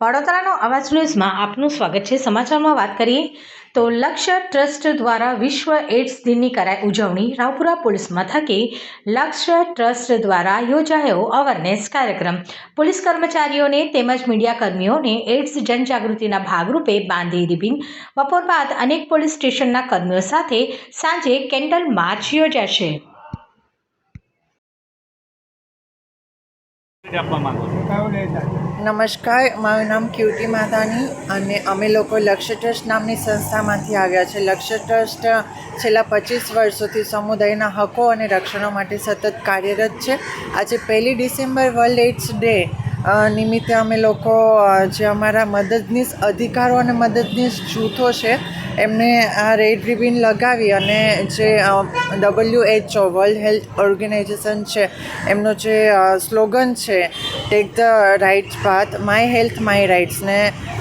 વડોદરાનો અવાજ ન્યૂઝમાં આપનું સ્વાગત છે. સમાચારમાં વાત કરીએ તો લક્ષ્ય ટ્રસ્ટ દ્વારા વિશ્વ એડ્સ દિનની કરાઈ ઉજવણી રાવપુરા પોલીસ મથકે લક્ષ્ય ટ્રસ્ટ દ્વારા યોજાયો અવેરનેસ કાર્યક્રમ. પોલીસ કર્મચારીઓને તેમજ મીડિયાકર્મીઓને એડ્સ જનજાગૃતિના ભાગરૂપે બાંધી રિબિન બપોર બાદ અનેક પોલીસ સ્ટેશનના કર્મીઓ સાથે સાંજે કેન્ડલ માર્ચ યોજાશે. નમસ્કાર, મારું નામ ક્યુટી માતાની અને અમે લોકો લક્ષ્ય ટ્રસ્ટ નામની સંસ્થામાંથી આવ્યા છે. લક્ષ્ય ટ્રસ્ટ છેલ્લા પચીસ વર્ષોથી સમુદાયના હકો અને રક્ષણો માટે સતત કાર્યરત છે. આજે પહેલી ડિસેમ્બર વર્લ્ડ એઇડ્સ ડે નિમિત્તે અમે લોકો જે અમારા મદદનીશ અધિકારો અને મદદનીશ જૂથો છે, એમને આ રેડ રિબિન લગાવી અને જે W H O, world health organization છે, એમનો જે સ્લોગન છે, take the rights path, my health, my રાઇટ્સને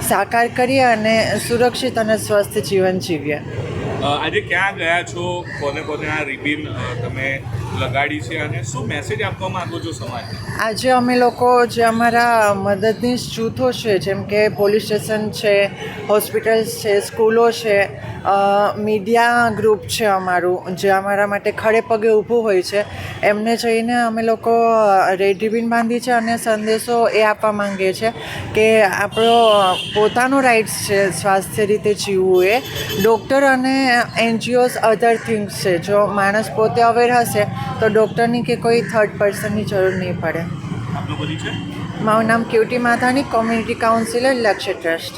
સાકાર કરીએ અને સુરક્ષિત અને સ્વસ્થ જીવન જીવીએ. આજે ક્યાં ગયા છો? કોને કોને આ રિબિન તમે લગાડી છે અને શું મેસેજ આપવા માંગો છો સમાજને? આજે અમે લોકો જે અમારા મદદનીશ જૂથો છે, જેમ કે પોલીસ સ્ટેશન છે, હોસ્પિટલ્સ છે, સ્કૂલો છે મીડિયા ગ્રુપ છે અમારું જે અમારા માટે ખડે પગે ઊભું હોય છે. એમને જઈને અમે લોકો રેડ રિબિન બાંધી છે અને સંદેશો એ આપવા માંગીએ છીએ કે આપણો પોતાનો રાઇટ્સ છે સ્વાસ્થ્ય રીતે જીવવું એ. ડૉક્ટર અને એનજીઓઝ અધર થિંગ્સ છે. જો માણસ પોતે અવેર હશે તો ડૉક્ટરની કે કોઈ થર્ડ પર્સનની જરૂર નહીં પડે. મારું નામ cutie Madhani community counsellor Lakshya trust.